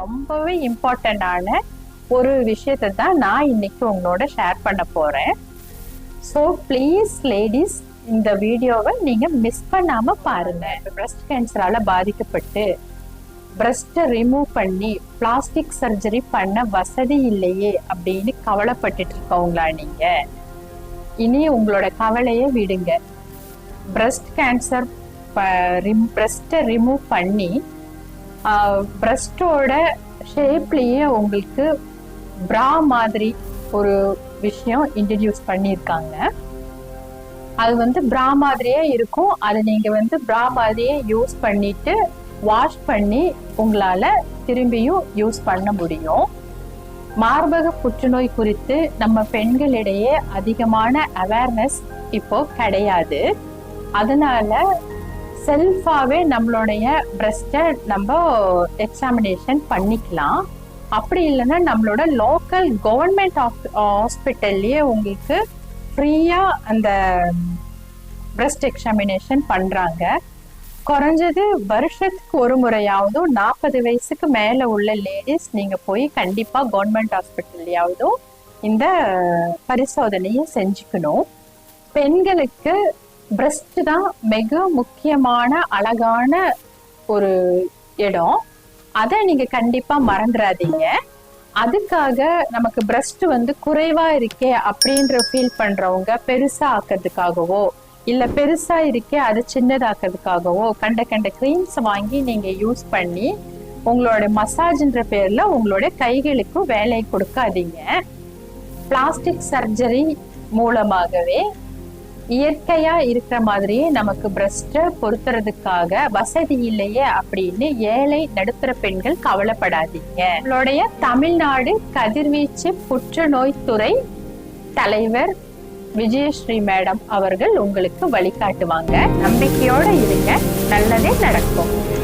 ரொம்பவே இம்பார்ட்டண்டான ஒரு விஷயத்தை தான் நான் இன்னைக்கு உங்களோட ஷேர் பண்ண போறேன். ஸோ ப்ளீஸ் லேடிஸ் இந்த வீடியோவை நீங்க மிஸ் பண்ணாம பாருங்க. பிரஸ்ட் கேன்சரால பாதிக்கப்பட்டு பிரஸ்ட்டை ரிமூவ் பண்ணி பிளாஸ்டிக் சர்ஜரி பண்ண வசதி இல்லையே அப்படின்னு கவலைப்பட்டுட்டு இருக்கவங்களா நீங்க? இனி உங்களோட கவலையை விடுங்க. பிரஸ்ட் கேன்சர் பிரஸ்ட்டை ரிமூவ் பண்ணி பிரஸ்டோட ஷேப்லேயே உங்களுக்கு பிரா மாதிரி ஒரு விஷயம் இன்ட்ரடியூஸ் பண்ணியிருக்காங்க. அது வந்து பிரா மாதிரியே இருக்கும். அதை நீங்கள் வந்து பிரா மாதிரியே யூஸ் பண்ணிட்டு வாஷ் பண்ணி உங்களால் திரும்பியும் யூஸ் பண்ண முடியும். மார்பக புற்றுநோய் குறித்து நம்ம பெண்களிடையே அதிகமான அவேர்னஸ் இப்போ கிடையாது. அதனால செல்ஃபாகவே நம்மளுடைய பிரஸ்ட்டை நம்ம எக்ஸாமினேஷன் பண்ணிக்கலாம். அப்படி இல்லைன்னா நம்மளோட லோக்கல் கவர்மெண்ட் ஹாஸ்பிட்டல்லையே உங்களுக்கு ஃப்ரீயாக அந்த பிரஸ்ட் எக்ஸாமினேஷன் பண்ணுறாங்க குறைஞ்சது வருஷத்துக்கு ஒரு முறையாவதும் நாற்பது வயசுக்கு மேலே உள்ள லேடிஸ் நீங்கள் போய் கண்டிப்பாக கவர்மெண்ட் ஹாஸ்பிட்டல்லையாவதும் இந்த பரிசோதனையை செஞ்சுக்கணும். பெண்களுக்கு பிரஸ்ட் தான் மிக முக்கியமான அழகான ஒரு இடம். அதை நீங்க கண்டிப்பா மறந்துடாதீங்க அதுக்காக நமக்கு பிரஸ்ட் வந்து குறைவா இருக்கே அப்படின்ற ஃபீல் பண்றவங்க பெருசா ஆக்கிறதுக்காகவோ இல்ல பெருசா இருக்கே அது சின்னதாக்கிறதுக்காகவோ கண்ட கண்ட க்ரீம்ஸ் வாங்கி நீங்க யூஸ் பண்ணி உங்களோட மசாஜ்ன்ற பேர்ல உங்களோட கைகளுக்கு வேலை கொடுக்காதீங்க. பிளாஸ்டிக் சர்ஜரி மூலமாகவே இயற்கையா இருக்கிற மாதிரியே நமக்கு பிரஸ்ட பொருத்துறதுக்காக வசதி இல்லையே அப்படின்னு ஏழை நடுத்தர பெண்கள் கவலைப்படாதீங்க. நம்மளுடைய தமிழ்நாடு கதிர்வீச்சு புற்றுநோய் துறை தலைவர் விஜயஸ்ரீ மேடம் அவர்கள் உங்களுக்கு வழிகாட்டுவாங்க. நம்பிக்கையோட இருங்க. நல்லதே நடக்கும்.